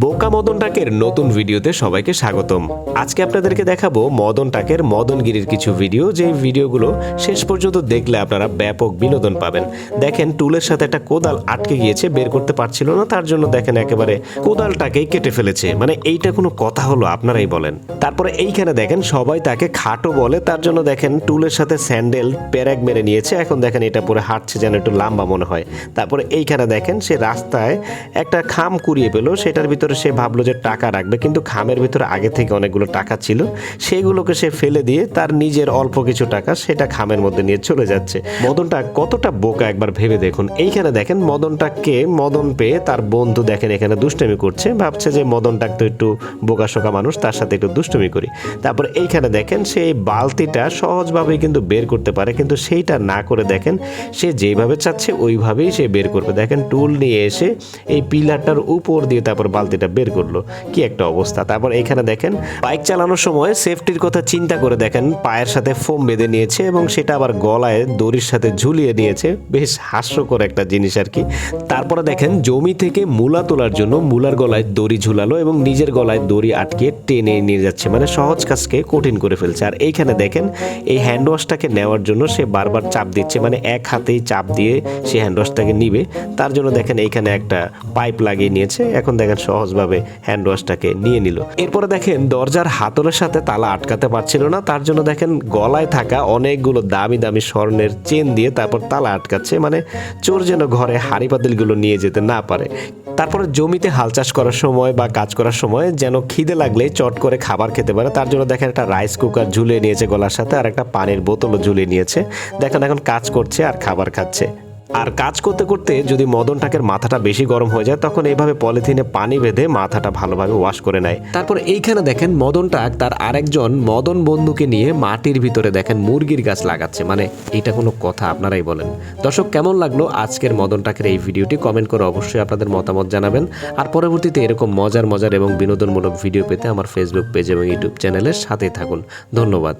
বোকা মদন টাকের নতুন ভিডিওতে সবাইকে স্বাগতম। আজকে আপনাদেরকে দেখাবো মদন টাকের মদনগিরির কিছু ভিডিও। যে ভিডিওগুলো শেষ পর্যন্ত দেখলে আপনারা ব্যাপক বিনোদন পাবেন। দেখেন, টুলের সাথে একটা কোদাল আটকে গিয়েছে, বের করতে পারছিল না, তার জন্য দেখেন একেবারে কোদালটাকেই কেটে ফেলেছে। মানে এইটা কোনো কথা হলো, আপনারাই বলেন। তারপরে এইখানে দেখেন, সবাই তাকে খাটো বলে, তার জন্য দেখেন টুলের সাথে স্যান্ডেল প্যারাগ মেরে নিয়েছে। এখন দেখেন এটা পরে হাঁটছে যেন একটু লম্বা মনে হয়। তারপরে এইখানে দেখেন, সে রাস্তায় একটা খাম কুড়িয়ে পেল, সেটার ভিতরে সে ভাবলো যে টাকা রাখবে, কিন্তু খামের ভিতরে আগে থেকে অনেকগুলো টাকা ছিল, সেগুলোকে সে ফেলে দিয়ে তার নিজের অল্প কিছু টাকা সেটা খামের মধ্যে নিয়ে চলে যাচ্ছে। মদনটা কতটা বোকা একবার ভেবে দেখুন। এইখানে দেখেন মদনটাকে মদন পেয়ে তার বন্ধু দেখেন এখানে দুষ্টমি করছে, ভাবছে যে মদনটাক তো একটু বোকাশোকা মানুষ, তার সাথে একটু দুষ্টমি করি। তারপর এইখানে দেখেন, সেই বালতিটা সহজভাবেই কিন্তু বের করতে পারে, কিন্তু সেইটা না করে দেখেন, সে যেইভাবে চাচ্ছে ওইভাবেই সে বের করবে। দেখেন, টুল নিয়ে এসে এই পিলারটার উপর দিয়ে তারপর বালতিটা বের করল। কি একটা অবস্থা। তারপর এখানে দেখেন, বাইক চালানোর সময় সেফটির কথা চিন্তা করে দেখেন, পায়ের সাথে ফোম বেঁধে নিয়েছে এবং সেটা আবার গলায় দড়ির সাথে ঝুলিয়ে নিয়েছে। বেশ হাস্যকর একটা জিনিস আর কি। তারপরে দেখেন, জমি থেকে মূলা তোলার জন্য মূলার গলায় দড়ি ঝুলালো এবং নিজের গলায় দড়ি আটকে টেনে নিয়ে যাচ্ছে। মানে সহজ কাজকে কঠিন করে ফেলছে। আর এইখানে দেখেন, এই হ্যান্ড ওয়াশটাকে নেওয়ার জন্য সে বারবার চাপ দিচ্ছে। মানে এক হাতেই চাপ দিয়ে সে হ্যান্ড ওয়াশটাকে নিবে। তার জন্য দেখেন, এইখানে একটা পাইপ লাগিয়ে নিয়েছে। এখন দেখেন সহজভাবে হ্যান্ড ওয়াশটাকে নিয়ে নিল। এরপরে দেখেন দরজার হাতলের সাথে তালা আটকাতে পারছিল না, তার জন্য দেখেন গলায় থাকা অনেকগুলো দামি দামি স্বর্ণের চেন দিয়ে তারপর তালা আটকাচ্ছে মানে চোর যেন ঘরে হাড়ি পাতিলগুলো নিয়ে যেতে না পারে। তারপরে জমিতে হাল চাষ করার সময় বা কাজ করার সময় যেন খিদে লাগলে চট করে খাবার খেতে পারে। তার জন্য দেখেন একটা রাইস কুকার ঝুলিয়ে নিয়েছে গলার সাথে, আর একটা পানির বোতলও ঝুলিয়ে নিয়েছে। দেখেন এখন কাজ করছে আর খাবার খাচ্ছে। আর কাজ করতে করতে যদি মদন টাকের মাথাটা বেশি গরম হয়ে যায়, তখন এইভাবে পলিথিনে পানি বেঁধে মাথাটা ভালোভাবে ওয়াশ করে নেয়। তারপর এইখানে দেখেন মদন টাক তার আরেকজন মদন বন্ধুকে নিয়ে মাটির ভিতরে দেখেন মুরগির গাছ লাগাচ্ছে। মানে এটা কোনো কথা, আপনারাই বলেন। দর্শক, কেমন লাগল আজকের মদন টাকের এই ভিডিওটি? কমেন্ট করে অবশ্যই আপনাদের মতামত জানাবেন। আর পরবর্তীতে এরকম মজার মজার এবং বিনোদনমূলক ভিডিও পেতে আমার ফেসবুক পেজ এবং ইউটিউব চ্যানেলের সাথেই থাকুন। ধন্যবাদ।